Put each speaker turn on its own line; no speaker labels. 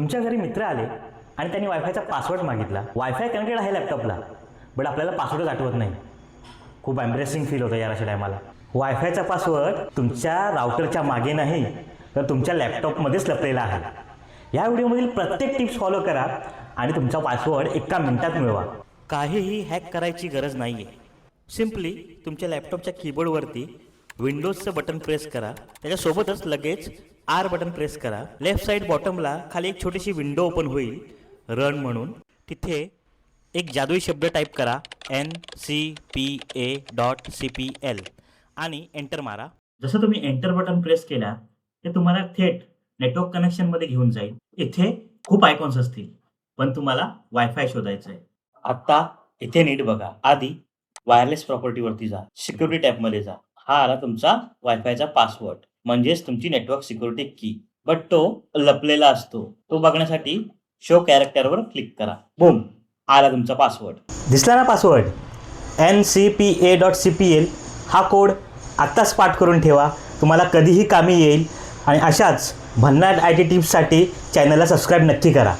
तुमच्या घरी मित्र आले आणि त्यांनी वायफायचा पासवर्ड मागितला. वायफाय कनेक्टेड आहे लॅपटॉपला बट आपल्याला पासवर्डच आठवत नाही. खूप एम्ब्रेसिंग फील होतं यार अशा टायमाला वायफायचा पासवर्ड तुमच्या राउटरच्या मागे नाही तर तुमच्या लॅपटॉपमध्येच लपलेला आहे. या व्हिडिओमधील प्रत्येक टिप्स फॉलो करा आणि तुमचा पासवर्ड एका मिनिटात मिळवा. काहीही हॅक करायची गरज नाही आहे सिम्पली तुमच्या लॅपटॉपच्या कीबोर्डवरती विंडोजचं बटन प्रेस करा. त्याच्यासोबतच लगेच आर बटन प्रेस करा. लेफ्ट साईड बॉटमला खाली एक छोटीशी विंडो ओपन होईल. रन म्हणून. तिथे एक जादुई शब्द टाईप करा. N C P A dot C P L आणि एंटर मारा. जसं तुम्ही एंटर बटन प्रेस केला ते तुम्हाला थेट नेटवर्क कनेक्शनमध्ये घेऊन जाईल. इथे खूप आयकॉन्स असतील पण तुम्हाला वायफाय शोधायचं आहे आता इथे नीट बघा. आधी वायरलेस प्रॉपर्टीवरती जा. सिक्युरिटी टॅबमध्ये जा. हा आला तुमचा वायफायचा पासवर्ड म्हणजेच तुमची नेटवर्क सिक्युरिटी की बट तो लपलेला असतो. तो बघण्यासाठी शो कॅरेक्टरवर क्लिक करा. बूम आला तुमचा पासवर्ड दिसला ना password N C P A dot C P L हा कोड आत्ताच पाठ करून ठेवा. तुम्हाला कधीही कामी येईल. आणि अशाच भन्नाट आय टी टिप्ससाठी चॅनलला सबस्क्राईब नक्की करा.